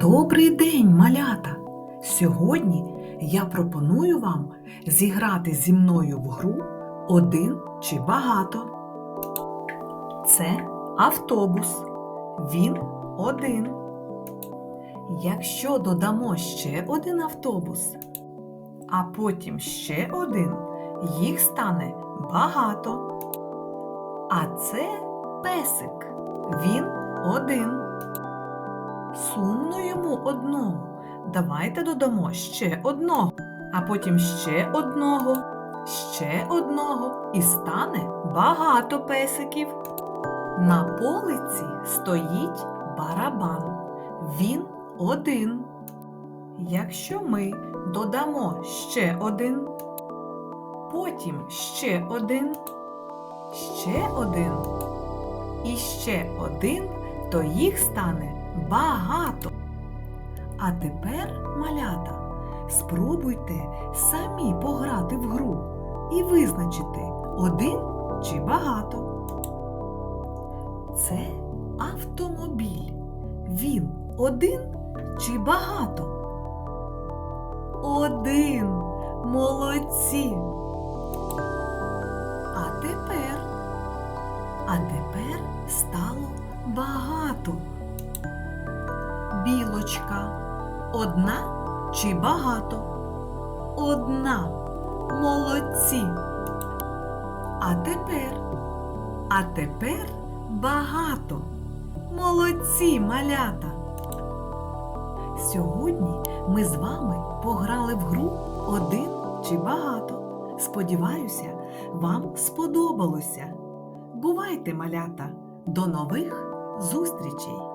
Добрий день, малята! Сьогодні я пропоную вам зіграти зі мною в гру один чи багато. Це автобус. Він один. Якщо додамо ще один автобус, а потім ще один, їх стане багато. А це песик. Він один. Сумно йому одному. Давайте додамо ще одного, а потім ще одного, ще одного і стане багато песиків. На полиці стоїть барабан. Він один. Якщо ми додамо ще один, потім ще один, ще один і ще один, то їх стане багато. А тепер, малята, спробуйте самі пограти в гру і визначити один чи багато. Це автомобіль. Він один чи багато? Один. Молодці. А тепер, а тепер стало багато. Білочка. Одна чи багато? Одна. Молодці. А тепер, а тепер багато. Молодці, малята. Сьогодні ми з вами пограли в гру один чи багато. Сподіваюся, вам сподобалося. Бувайте, малята! До нових зустрічей!